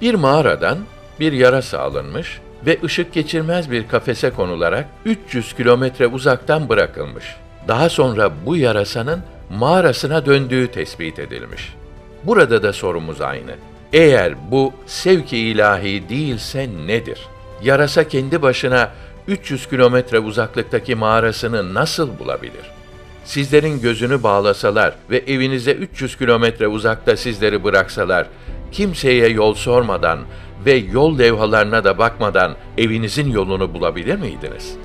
Bir mağaradan bir yarasa alınmış ve ışık geçirmez bir kafese konularak 300 kilometre uzaktan bırakılmış. Daha sonra bu yarasanın mağarasına döndüğü tespit edilmiş. Burada da sorumuz aynı. Eğer bu sevki ilahi değilse nedir? Yarasa kendi başına 300 kilometre uzaklıktaki mağarasını nasıl bulabilir? Sizlerin gözünü bağlasalar ve evinize 300 kilometre uzakta sizleri bıraksalar, kimseye yol sormadan ve yol levhalarına da bakmadan evinizin yolunu bulabilir miydiniz?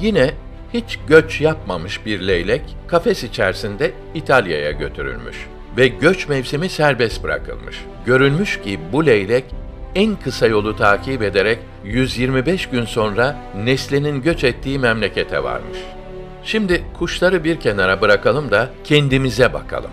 Yine hiç göç yapmamış bir leylek kafes içerisinde İtalya'ya götürülmüş ve göç mevsimi serbest bırakılmış. Görülmüş ki bu leylek en kısa yolu takip ederek 125 gün sonra neslinin göç ettiği memlekete varmış. Şimdi kuşları bir kenara bırakalım da kendimize bakalım.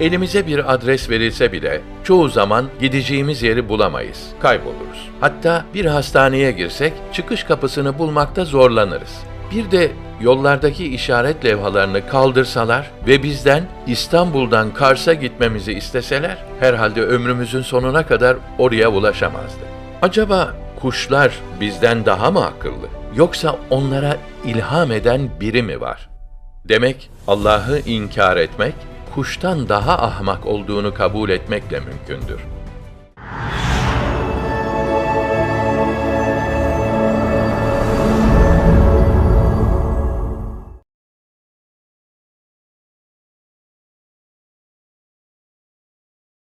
Elimize bir adres verilse bile çoğu zaman gideceğimiz yeri bulamayız, kayboluruz. Hatta bir hastaneye girsek çıkış kapısını bulmakta zorlanırız. Bir de yollardaki işaret levhalarını kaldırsalar ve bizden İstanbul'dan Kars'a gitmemizi isteseler herhalde ömrümüzün sonuna kadar oraya ulaşamazdı. Acaba kuşlar bizden daha mı akıllı? Yoksa onlara ilham eden biri mi var? Demek Allah'ı inkar etmek, kuştan daha ahmak olduğunu kabul etmekle mümkündür.